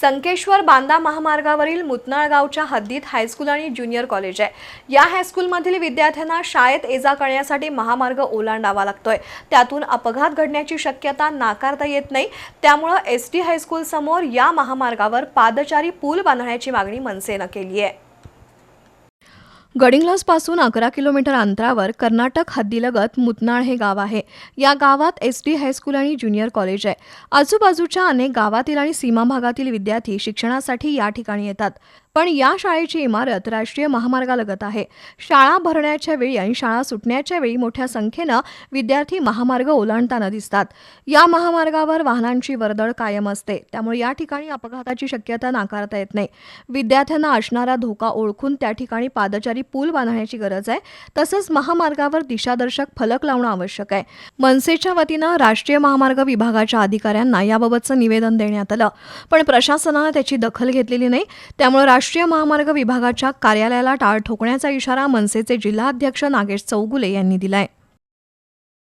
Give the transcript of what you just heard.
संकेश्वर बांदा महामार्गावरील मुतनाळ गावच्या हद्दीत हायस्कूल आणि ज्युनियर कॉलेज आहे. या हायस्कूलमधील विद्यार्थ्यांना शाळेत ये जा करण्यासाठी महामार्ग ओलांडावा लागतोय. त्यातून अपघात घडण्याची शक्यता नाकारता येत नाही. त्यामुळं एस टी हायस्कूल समोर या महामार्गावर पादचारी पूल बांधण्याची मागणी मनसेनं केली आहे. गडिंग्लजपासून अकरा किलोमीटर अंतरावर कर्नाटक हद्दीलगत मुतनाळ हे गाव आहे. या गावात एस डी हायस्कूल आणि ज्युनियर कॉलेज आहे. आजूबाजूच्या अनेक गावातील आणि सीमा भागातील विद्यार्थी शिक्षणासाठी या ठिकाणी येतात. पण या शाळेची इमारत राष्ट्रीय महामार्गालगत आहे. शाळा भरण्याच्या वेळी आणि शाळा सुटण्याच्या वेळी मोठ्या संख्येनं विद्यार्थी महामार्ग ओलांडताना दिसतात. या महामार्गावर वाहनांची वर्दळ कायम असते. त्यामुळे या ठिकाणी अपघाताची शक्यता नाकारता येत नाही. विद्यार्थ्यांना असणारा धोका ओळखून त्या ठिकाणी पादचारी पूल बांधण्याची गरज आहे. तसंच महामार्गावर दिशादर्शक फलक लावणं आवश्यक आहे. मनसेच्या वतीनं राष्ट्रीय महामार्ग विभागाच्या अधिकाऱ्यांना याबाबतचं निवेदन देण्यात आलं. पण प्रशासनानं त्याची दखल घेतलेली नाही. त्यामुळे राष्ट्रीय महामार्ग विभागाच्या कार्यालयाला टाळ ठोकण्याचा इशारा मनसेचे जिल्हाध्यक्ष नागेश चौगुले यांनी दिलाय.